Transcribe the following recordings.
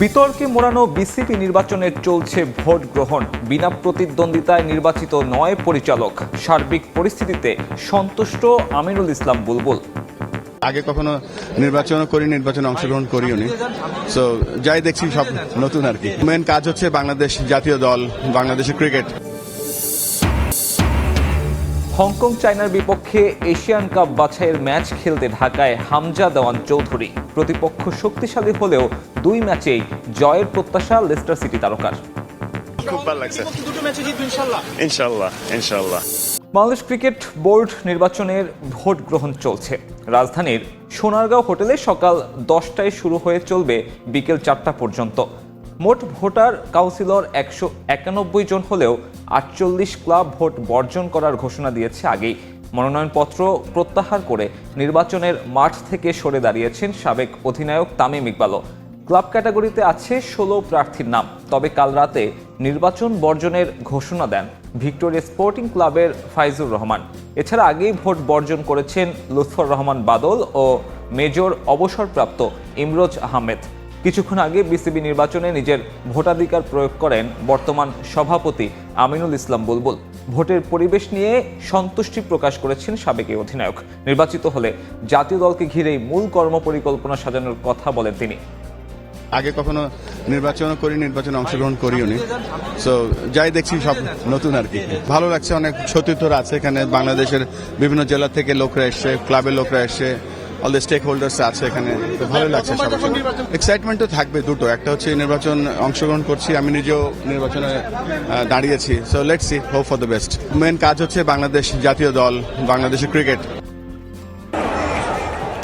বিতর্কে মোড়ানো বিসিপি নির্বাচনের চলছে ভোট গ্রহণ। বিনা প্রতিদ্বন্দ্বিতায় নির্বাচিত নয় পরিচালক। সার্বিক পরিস্থিতিতে সন্তুষ্ট আমিরুল ইসলাম বুলবুল। আগে কখনো নির্বাচন করি নির্বাচনে অংশগ্রহণ করিও নি। সো যাই দেখছি সব নতুন আর কি। মেন কাজ হচ্ছে বাংলাদেশ জাতীয় দল, বাংলাদেশের ক্রিকেট হংকং চায়নার বিপক্ষে এশিয়ান কাপ বাছাইয়ের ম্যাচ খেলতে ঢাকায় হামজা দেওয়ান চৌধুরী। প্রতিপক্ষ শক্তিশালী হলেও দুই ম্যাচেই জয়ের প্রত্যাশা লেস্টার সিটি তারকার। খুব ভালো লাগছে। দুটো ম্যাচে জিতবে ইনশাল্লাহ ইনশাল্লাহ ইনশাল্লাহ বাংলাদেশ ক্রিকেট বোর্ড নির্বাচনের ভোট গ্রহণ চলছে। রাজধানীর সোনারগাঁও হোটেলে সকাল দশটায় শুরু হয়ে চলবে বিকেল চারটা পর্যন্ত। মোট ভোটার কাউন্সিলর একশো একানব্বই জন হলেও আটচল্লিশ ক্লাব ভোট বর্জন করার ঘোষণা দিয়েছে আগেই। মনোনয়নপত্র প্রত্যাহার করে নির্বাচনের মাঠ থেকে সরে দাঁড়িয়েছেন সাবেক অধিনায়ক তামিম ইকবালও। ক্লাব ক্যাটাগরিতে আছে ষোলো প্রার্থীর নাম, তবে কাল রাতে নির্বাচন বর্জনের ঘোষণা দেন ভিক্টোরিয়া স্পোর্টিং ক্লাবের ফাইজুর রহমান। এছাড়া আগেই ভোট বর্জন করেছেন লুৎফর রহমান বাদল ও মেজর অবসরপ্রাপ্ত ইমরোজ আহমেদ। কিছুক্ষণ আগে বিসিবি নির্বাচনে নিজের ভোটাধিকার প্রয়োগ করেন বর্তমান সভাপতি আমিনুল ইসলাম বুলবুল। ভোটের পরিবেশ নিয়ে সন্তুষ্টি প্রকাশ করেছেন সাবেক অধিনায়ক। নির্বাচিত হলে জাতীয় দলকে ঘিরেই মূল কর্মপরিকল্পনা সাজানোর কথা বলেন তিনি। আগে কখনো নির্বাচন করি নির্বাচনে অংশগ্রহণ করিও নি। সো যাই দেখছি সব নতুন আর কি। ভালো লাগছে, অনেক সতীর্থরা আছে এখানে। বাংলাদেশের বিভিন্ন জেলা থেকে লোকরা এসছে, ক্লাবের লোকরা এসছে। অল দ্য স্টেক হোল্ডার্স আছে এখানে তো ভালো লাগছে এক্সাইটমেন্ট তো থাকবে দুটো একটা হচ্ছে নির্বাচন অংশগ্রহণ করছি আমি নিজেও নির্বাচনে দাঁড়িয়েছি। So let's see hope for the best main কাজ হচ্ছে বাংলাদেশ জাতীয় দল বাংলাদেশের ক্রিকেট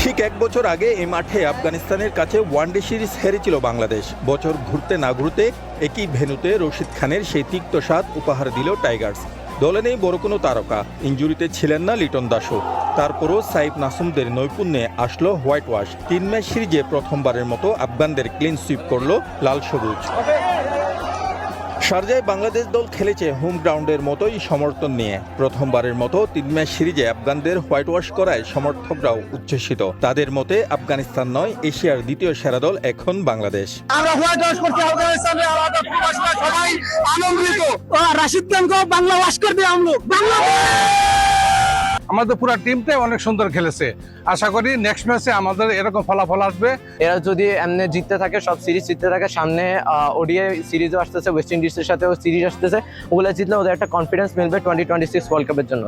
ঠিক এক বছর আগে এই মাঠে আফগানিস্তানের কাছে ওয়ানডে সিরিজ হেরেছিল বাংলাদেশ। বছর ঘুরতে না ঘুরতে একই ভেন্যুতে রশিদ খানের সেই তিক্ত স্বাদ উপহার দিল টাইগার্স দলে নেই বড় কোনো তারকা। ইঞ্জুরিতে ছিলেন না লিটন দাসও। তারপরও সাইফ নাসুমদের নৈপুণ্যে আসলো হোয়াইট ওয়াশ। তিন ম্যাচ সিরিজে প্রথমবারের মতো আফগানদের ক্লিন সুইপ করল লাল সবুজ। শারজায় বাংলাদেশ দল খেলেছে হোম গ্রাউন্ডের মতোই সমর্থন নিয়ে। প্রথমবারের মতো তিন ম্যাচ সিরিজে আফগানদের হোয়াইট ওয়াশ করায় সমর্থকরাও উচ্ছ্বসিত। তাদের মতে আফগানিস্তান নয় এশিয়ার দ্বিতীয় সেরা দল এখন বাংলাদেশ। আমরা হোয়াইট ওয়াশ করছি আফগানিস্তানে আলাদা সবাই আনন্দিত। রাশিদ খানকে বাংলা ওয়াশ করবে আমলো বাংলাদেশ! আমাদের পুরো টিমটাই অনেক সুন্দর খেলেছে। আশা করি নেক্সট ম্যাচে আমাদের এরকম ফলাফল আসবে। এরা যদি এমনি জিততে থাকে সব সিরিজ জিততে থাকে সামনে ওডিআই সিরিজও আসতেছে ওয়েস্ট ইন্ডিজের সাথেও সিরিজ আসতেছে ওগুলো জিতলে ওদের একটা কনফিডেন্স মিলবে টোয়েন্টি টোয়েন্টি সিক্স ওয়ার্ল্ড কাপের জন্য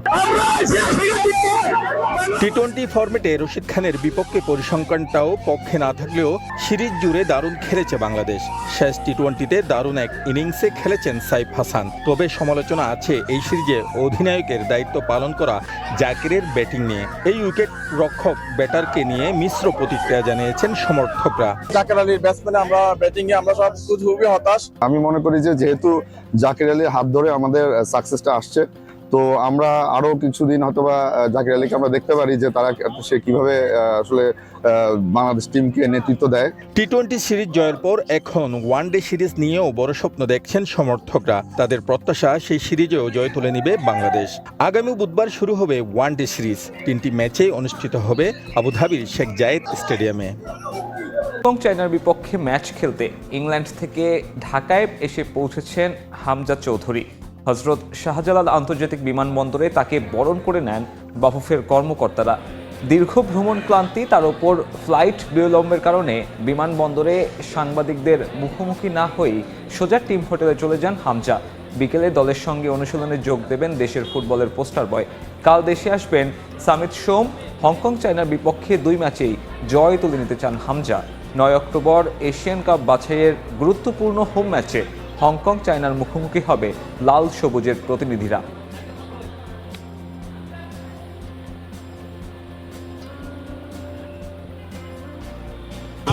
টি টোয়েন্টি ফরম্যাটে রশিদ খানের বিপক্ষে পরিসংখ্যানটাও পক্ষে না থাকলেও সিরিজ জুড়ে দারুণ খেলেছে বাংলাদেশ। শেষ টি টোয়েন্টিতে দারুণ এক ইনিংসে খেলেছেন সাইফ হাসান। তবে সমালোচনা আছে এই সিরিজে অধিনায়কের দায়িত্ব পালন করা জাকিরের ব্যাটিং নিয়ে। এই উইকেট রক্ষক ব্যাটারকে নিয়ে মিশ্র প্রতিক্রিয়া জানিয়েছেন সমর্থকরা। জাকির আলীর ব্যাটসম্যানে আমরা ব্যাটিং এ আমরা সব খুবই হতাশ। আমি মনে করি যে যেহেতু জাকির আলীর হাত ধরে আমাদের সাকসেসটা আসছে তো আমরা আরও কিছুদিন হয়তো বা জাকির আলীকে আমরা দেখতে পারি যে তারা সে কীভাবে আসলে বাংলাদেশ টিমকে নেতৃত্ব দেয়। টি টোয়েন্টি সিরিজ জয়ের পর এখন ওয়ান ডে সিরিজ নিয়েও বড় স্বপ্ন দেখছেন সমর্থকরা। তাদের প্রত্যাশা সেই সিরিজেও জয় তুলে নিবে বাংলাদেশ। আগামী বুধবার শুরু হবে ওয়ান ডে সিরিজ তিনটি ম্যাচে অনুষ্ঠিত হবে আবুধাবির শেখ জায়েদ স্টেডিয়ামে। এবং চায়নার বিপক্ষে ম্যাচ খেলতে ইংল্যান্ড থেকে ঢাকায় এসে পৌঁছেছেন হামজা চৌধুরী। হজরত শাহজালাল আন্তর্জাতিক বিমানবন্দরে তাকে বরণ করে নেন বাফুফের কর্মকর্তারা। দীর্ঘ ভ্রমণ ক্লান্তি তার ওপর ফ্লাইট বিলম্বের কারণে বিমানবন্দরে সাংবাদিকদের মুখোমুখি না হয়েই সোজা টিম হোটেলে চলে যান হামজা। বিকেলে দলের সঙ্গে অনুশীলনে যোগ দেবেন দেশের ফুটবলের পোস্টার বয়। কাল দেশে আসবেন সামিত সোম। হংকং, চায়নার বিপক্ষে দুই ম্যাচেই জয় তুলে নিতে চান হামজা। নয় অক্টোবর এশিয়ান কাপ বাছাইয়ের গুরুত্বপূর্ণ হোম ম্যাচে হংকং চায়নার মুখোমুখি হবে লাল সবুজের প্রতিনিধিরা।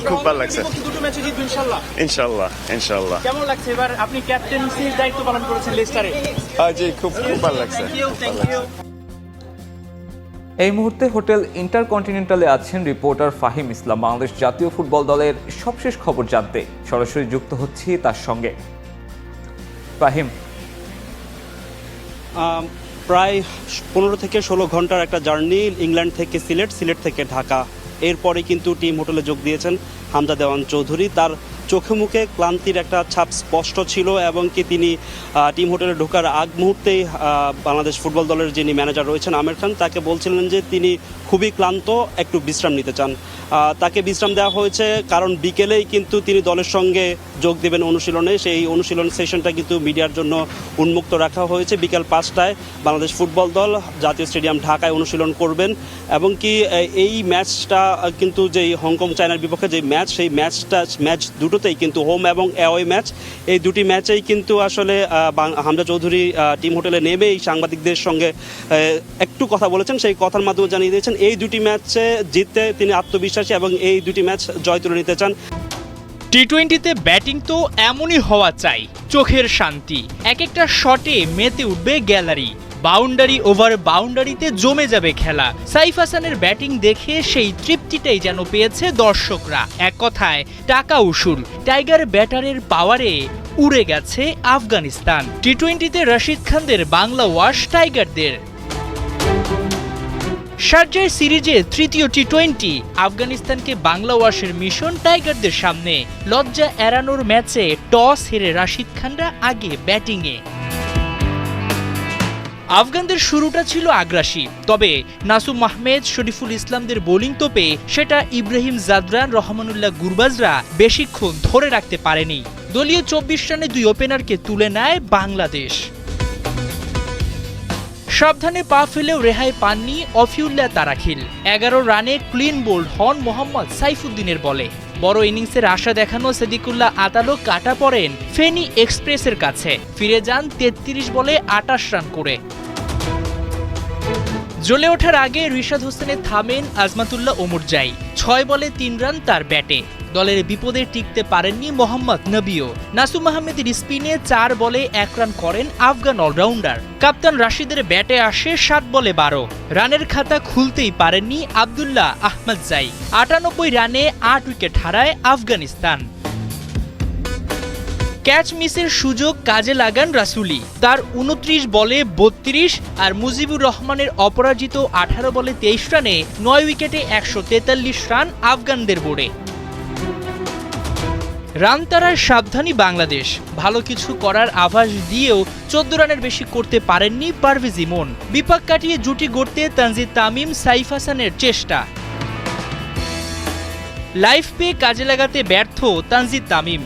খুব ভালো লাগছে। ইনশাল্লাহ। ইনশাল্লাহ কেমন লাগছে? এবার আপনি ক্যাপ্টেন্সির দায়িত্ব পালন করেছেন লেস্টারে হ্যাঁ জি খুব খুব ভালো লাগছে। এই মুহূর্তে হোটেল ইন্টারকন্টিনেন্টালে আছেন রিপোর্টার ফাহিম ইসলাম। বাংলাদেশ জাতীয় ফুটবল দলের সবশেষ খবর জানতে সরাসরি যুক্ত হচ্ছি তার সঙ্গে। ফাহিম প্রায় পনেরো থেকে ষোলো ঘণ্টার একটা জার্নি ইংল্যান্ড থেকে সিলেট সিলেট থেকে ঢাকা। এরপরে কিন্তু টিম হোটেলে যোগ দিয়েছেন হামজা দেওয়ান চৌধুরী। তার চোখে মুখে ক্লান্তির একটা ছাপ স্পষ্ট ছিল এবং কি তিনি টিম হোটেলে ঢোকার আগ মুহূর্তেই বাংলাদেশ ফুটবল দলের যিনি ম্যানেজার রয়েছেন আমির খান, তাকে বলছিলেন যে তিনি খুবই ক্লান্ত, একটু বিশ্রাম নিতে চান। তাকে বিশ্রাম দেওয়া হয়েছে কারণ বিকেলেই কিন্তু তিনি দলের সঙ্গে যোগ দেবেন অনুশীলনে। সেই অনুশীলন সেশনটা কিন্তু মিডিয়ার জন্য উন্মুক্ত রাখা হয়েছে বিকেল পাঁচটায়। বাংলাদেশ ফুটবল দল জাতীয় স্টেডিয়াম ঢাকায় অনুশীলন করবেন এবং কি এই ম্যাচটা কিন্তু যেই হংকং চায়নার বিপক্ষে যে ম্যাচ, সেই ম্যাচটা, ম্যাচ দুটোতেই কিন্তু হোম এবং অ্যাওয়ে ম্যাচ। এই দুটি ম্যাচেই কিন্তু আসলে হামজা চৌধুরী টিম হোটেলে নেমে এই সাংবাদিকদের সঙ্গে একটু কথা বলেছেন। সেই কথার মাধ্যমে জানিয়ে দিয়েছেন, এই দুটি ম্যাচে জিততে তিনি আত্মবিশ্বাসী এবং এই দুটি ম্যাচ জয় তুলে নিতে চান। টি টোয়েন্টিতে ব্যাটিং তো এমনই হওয়া চাই, চোখের শান্তি। এক একটা শটে মেতে উঠবে গ্যালারি। বাউন্ডারি ওভার বাউন্ডারিতে জমে যাবে খেলা। সাইফ হাসানের ব্যাটিং দেখে সেই তৃপ্তিটাই যেন পেয়েছে দর্শকরা। এক কথায়, টাকা উসুল। টাইগার ব্যাটারের পাওয়ারে উড়ে গেছে আফগানিস্তান। টি টোয়েন্টিতে রশিদ খানদের বাংলা ওয়াশ টাইগারদের। শারজায় সিরিজে তৃতীয় টি টোয়েন্টি আফগানিস্তানকে বাংলা ওয়াশের মিশন টাইগারদের সামনে। লজ্জা এড়ানোর ম্যাচে টস হেরে রাশিদ খানরা আগে ব্যাটিংয়ে। আফগানদের শুরুটা ছিল আগ্রাসী, তবে নাসুম আহমেদ শরীফুল ইসলামদের বোলিং তোপে সেটা ইব্রাহিম জাদরান, রহমানুল্লাহ গুরবাজরা বেশিক্ষণ ধরে রাখতে পারেনি। দলীয় চব্বিশ রানে দুই ওপেনারকে তুলে নেয় বাংলাদেশ। সাবধানে পা ফেলেও রেহাই পাননি অফিউল্লাহ তারাখিল। এগারো রানে ক্লিন বোল্ড হন মোহাম্মদ সাইফুদ্দিনের বলে। বড় ইনিংসের আশা দেখানো সেদিকুল্লাহ আতালো কাটা পড়েন ফেনি এক্সপ্রেসের কাছে। ফিরে যান তেত্রিশ বলে আটাশ রান করে। জ্বলে ওঠার আগে রিশাদ হোসেনের থামেন আজমাতুল্লাহ ওমরজাই ছয় বলে তিন রান তার ব্যাটে। দলের বিপদে টিকতে পারেননি মোহাম্মদ নবীও। নাসুম আহমেদের স্পিনে চার বলে এক রান করেন আফগান অলরাউন্ডার। কাপ্তান রাশিদের ব্যাটে আসে সাত বলে বারো। রানের খাতা খুলতেই পারেননি আবদুল্লাহ আহমদ জাই। আটানব্বই রানে আট উইকেট হারায় আফগানিস্তান। ক্যাচ মিসের সুযোগ কাজে লাগান রাসুলি। তার উনত্রিশ বলে বত্রিশ আর মুজিবুর রহমানের অপরাজিত আঠারো বলে তেইশ রানে নয় উইকেটে একশো তেতাল্লিশ রান আফগানদের বোর্ডে রান তারার সাবধানী বাংলাদেশ। ভালো কিছু করার আভাস দিয়েও চোদ্দ রানের বেশি করতে পারেননি পারভেজ ইমন। বিপাক কাটিয়ে জুটি গড়তে তানজিদ তামিম, সাইফ হাসানের চেষ্টা। লাইফ পে কাজে লাগাতে ব্যর্থ তানজিদ তামিম।